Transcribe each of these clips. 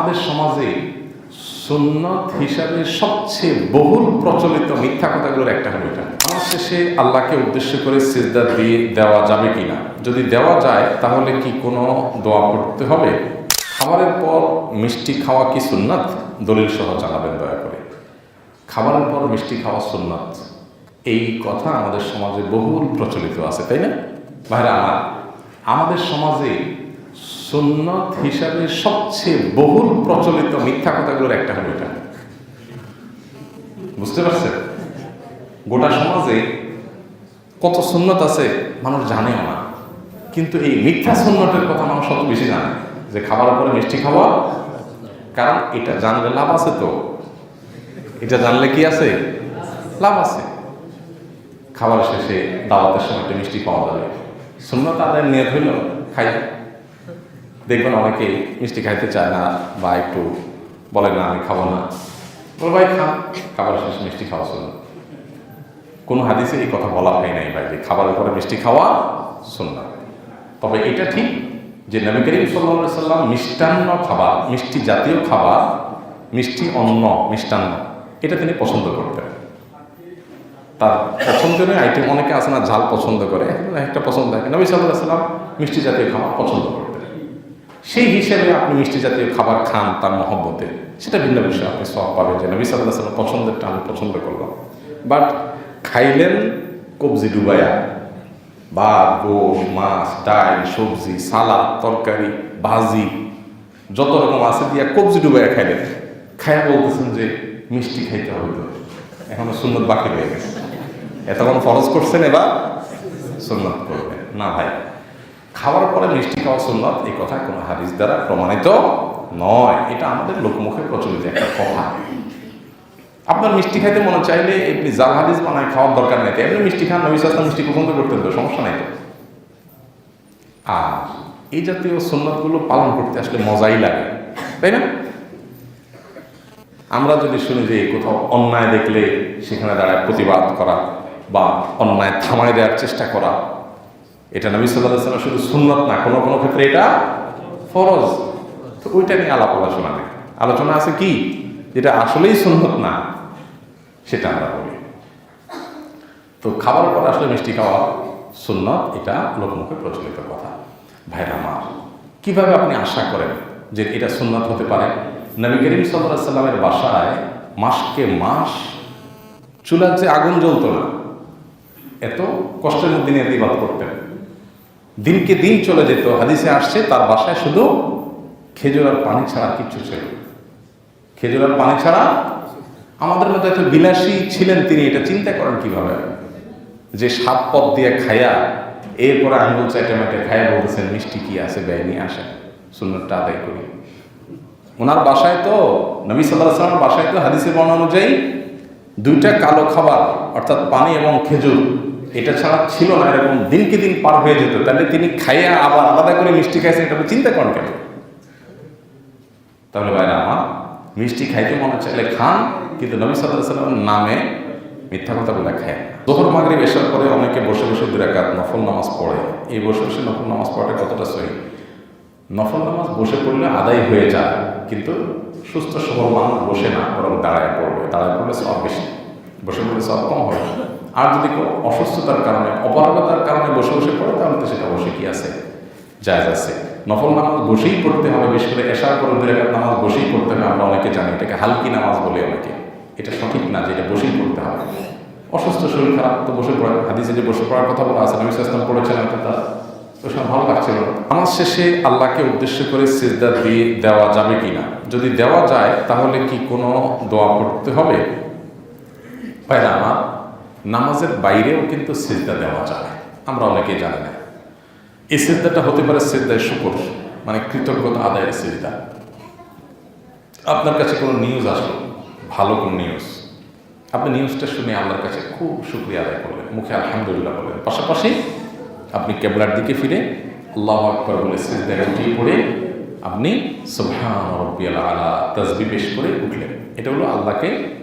আমাদের সমাজে সুন্নত হিসাবে সবচেয়ে বহুল প্রচলিত মিথ্যা কথাগুলোর একটা হলো এটা। আমার শেষে আল্লাহকে উদ্দেশ্য করে সিজদা দিয়ে দেওয়া যাবে কিনা? যদি দেওয়া যায়, তাহলে কি কোনো দোয়া করতে হবে? খাবারের পর মিষ্টি খাওয়া কি সুন্নাত? দলিল সহ জানাবেন দয়া করে। খাবারের পর মিষ্টি খাওয়া সুন্নাত। এই কথা আমাদের সমাজে বহুল প্রচলিত আছে, তাই না? ভাইরা, আমার আমাদের সমাজে সুন্নত হিসাবে সবচেয়ে বহুল প্রচলিত মিথ্যা কথাগুলোর একটা হলো এটা। বুঝতে পারছেন? গোটা সমাজে কত সুন্নত আছে মানুষ জানেও না। কিন্তু এই মিথ্যা সুন্নতের কথা মানুষ সব বেশি জানে যে খাবার পরে মিষ্টি খাওয়া, কারণ এটা জানলে লাভ আছে তো। এটা জানলে কি আছে? লাভ আছে। খাবার শেষে দাওয়াতের সময় একটা মিষ্টি পাওয়া যাবে। সুন্নত আদায়ের নিয়ত হইল, খাই। দেখবেন অনেকে মিষ্টি খাইতে চায় না বা একটু বলে না, আমি খাব না। বলে, ভাই, খা। খাবার শেষে, মিষ্টি খাওয়া শুনুন কোনো হাদিসে এই কথা বলা হয় নাই, ভাই, যে খাবারের পরে মিষ্টি খাওয়া সুন্নাত তবে এটা ঠিক যে নবী করিম সাল্লা সাল্লাম মিষ্টান্ন খাবার, মিষ্টি জাতীয় খাবার, মিষ্টি অন্ন, মিষ্টান্ন, এটা তিনি পছন্দ করতেন। তার পছন্দের আইটেম অনেকে আছে না, ঝাল পছন্দ করে, একটা পছন্দ থাকে নবী সাল্লাহ সাল্লাম মিষ্টি জাতীয় খাবার পছন্দ করতেন। সেই হিসেবে আপনি মিষ্টি জাতীয় খাবার খান তার মহব্বতে। সেটা ভিন্ন বিষয়, আপনি সব পাবেন যে নবী সাল্লাহ সাল্লাম পছন্দেরটা আমি পছন্দ করলাম। বাট খাইলেন কবজি ডুবাইয়া। বা গোশ, মাছ, ডাল, সবজি, সালাদ, তরকারি, ভাজি, যত রকম আছে দিয়া কবজি ডুবাইয়া খাইলেন। খাইয়া বলতেছেন যে মিষ্টি খাইতে হবে তো। এখনও সুন্নত বাকি রয়ে গেছে। এতক্ষণ ফরজ করছেন এবার সুন্নত করবেন। না ভাই। খাওয়ার পরে মিষ্টি খাওয়া সুন্নত, এই কথা কোনো হাদিস দ্বারা প্রমাণিত নয়। এটা আমাদের লোকমুখে প্রচলিত একটা কথা। আপনার মিষ্টি খাইতে মনে চাইলে এমনি জাল হাদিস বানায় খাওয়ার দরকার নেই। এমনি মিষ্টি খান, নবী সাস্তা মিষ্টি পছন্দ করতেন তো, সমস্যা নাই আর এই জাতীয় সুন্নতগুলো পালন করতে আসলে মজাই লাগে, তাই না? আমরা যদি শুনি যে কোথাও অন্যায় দেখলে সেখানে দাঁড়ায় প্রতিবাদ করা বা অন্যায় থামায় দেওয়ার চেষ্টা করা এটা নবী সাল্লাহ সাল্লাম শুধু সুন্নত না, কোনো কোনো ক্ষেত্রে এটা ফরজ। তো ওইটা নিয়ে আলাপ আলোচনা নেই। আলোচনা আছে কি? যেটা আসলেই সুন্নত না, সেটা আমরা বলি। তো খাবার পর আসলে মিষ্টি খাওয়া সুন্নত, এটা লোকমুখে প্রচলিত কথা। ভাইরা আমার, কীভাবে আপনি আশা করেন যে এটা সুন্নত হতে পারে? নবী করিম সাল্লাহ সাল্লামের বাসায় মাসকে মাস চুলার যে আগুন জ্বলতো না, এত কষ্টের মধ্যে নিয়ে ইবাদ করতেন। দিনকে দিন চলে যেত। হাদিসে আসছে, তার বাসায় শুধু খেজুর আর পানি ছাড়া কিচ্ছু ছিল খেজুর আর পানি ছাড়া আমাদের মতো এত বিলাসী ছিলেন তিনি, এটা চিন্তা করেন কীভাবে? যে সাত পথ দিয়ে খায়া এরপরে আঙ্গুল চাইটে মেটে খায়া বলতেছেন, মিষ্টি কি আছে ব্যয় নিয়ে আসেন। সুন্নতটা আদায় করি। ওনার বাসায় তো, নবী সাল্লাহ সাল্লামের বাসায় তো হাদিসের বর্ণনা অনুযায়ী দুইটা কালো খাবার, অর্থাৎ পানি এবং খেজুর এটা ছাড়া ছিল না, এরকম দিনকে দিন পার হয়ে যেত। তাহলে তিনি খাইয়া আবার আলাদা করে মিষ্টি খাইছেন, এটা চিন্তা করেন কেন? তাহলে ভাইরা আমার, মিষ্টি খাইতে মনে চাইলে খান, কিন্তু নবী সাল্লাহ সাল্লামের নামে মিথ্যা কথা বলে খায় দোহর মাগরি বেসার পরে অনেকে বসে বসে দুরাকাত নফল নামাজ পড়ে। এই বসে বসে নফল নামাজ পড়াটা কতটা সহি? নফল নামাজ বসে পড়লে আদায় হয়ে যায়, কিন্তু সুস্থ, সবল মানুষ বসে না, বরং দাঁড়ায় পড়বে। দাঁড়ায় পড়লে সব বেশি, বসে পড়লে সব কম হবে। আর যদি কেউ অসুস্থতার কারণে অপারগতার কারণে বসে বসে পড়ে, তাহলে তো সেটা বসে কি আছে? জায়জ আছে। নফল নামাজ বসেই পড়তে হবে, বিশেষ করে এশার করে দু নামাজ বসেই পড়তে হবে, আমরা অনেকে জানি, এটাকে হালকি নামাজ বলে অনেকে। এটা সঠিক না যে এটা বসেই পড়তে হবে। অসুস্থ শরীর খারাপ তো বসে পড়ে, হাদিসে যে বসে পড়ার কথা বলা আছে, নবী সাস্তাম পড়েছেন তো তার। ওই সময় ভালো লাগছিল। আমার শেষে আল্লাহকে উদ্দেশ্য করে সিজদা দিয়ে দেওয়া যাবে কি না যদি দেওয়া যায়, তাহলে কি কোনো দোয়া করতে হবে? ভাই আমার নামাজের বাইরেও কিন্তু সিজদা দেওয়া যায়। আমরা অনেকেই জানি না। এই সিজদাটা হতে পারে সিজদায় শুকর মানে কৃতজ্ঞতা আদায়ের সিজদা। আপনার কাছে কোনো নিউজ আসলো? ভালো কোনো নিউজ আপনি নিউজটা শুনে আল্লাহর কাছে খুব শুক্রিয়া আদায় করলেন, মুখে আলহামদুলিল্লাহ বললেন। পাশাপাশি আপনি কেবলার দিকে ফিরে, আল্লাহ আকবর বলে সিজদায় উঠিয়ে পড়ে আপনি রব্বিয়াল আলা তাসবি পেশ করে উঠলেন। এটা হলো আল্লাহকে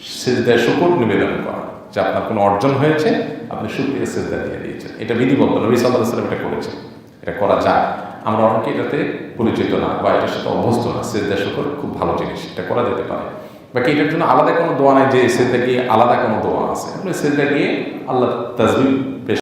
সিজদায় শুকর নিবেদন করা। যে আপনার কোনো অর্জন হয়েছে, আপনি সুক্রিয়া সেজদা দিয়ে দিয়েছেন। এটা বিধিবদ্ধ, নবী সাল্লাহ সাল্লাম এটা করেছেন। এটা করা যায়। আমরা অনেকে এটাতে পরিচিত না বা এটার সাথে অভ্যস্ত না। সেজদা শুকর খুব ভালো জিনিস, এটা করা যেতে পারে। বাকি এটার জন্য আলাদা কোনো দোয়া নাই যে সেজদা গিয়ে আলাদা কোনো দোয়া আছে। আপনি সেজদা গিয়ে আল্লাহ তাজবি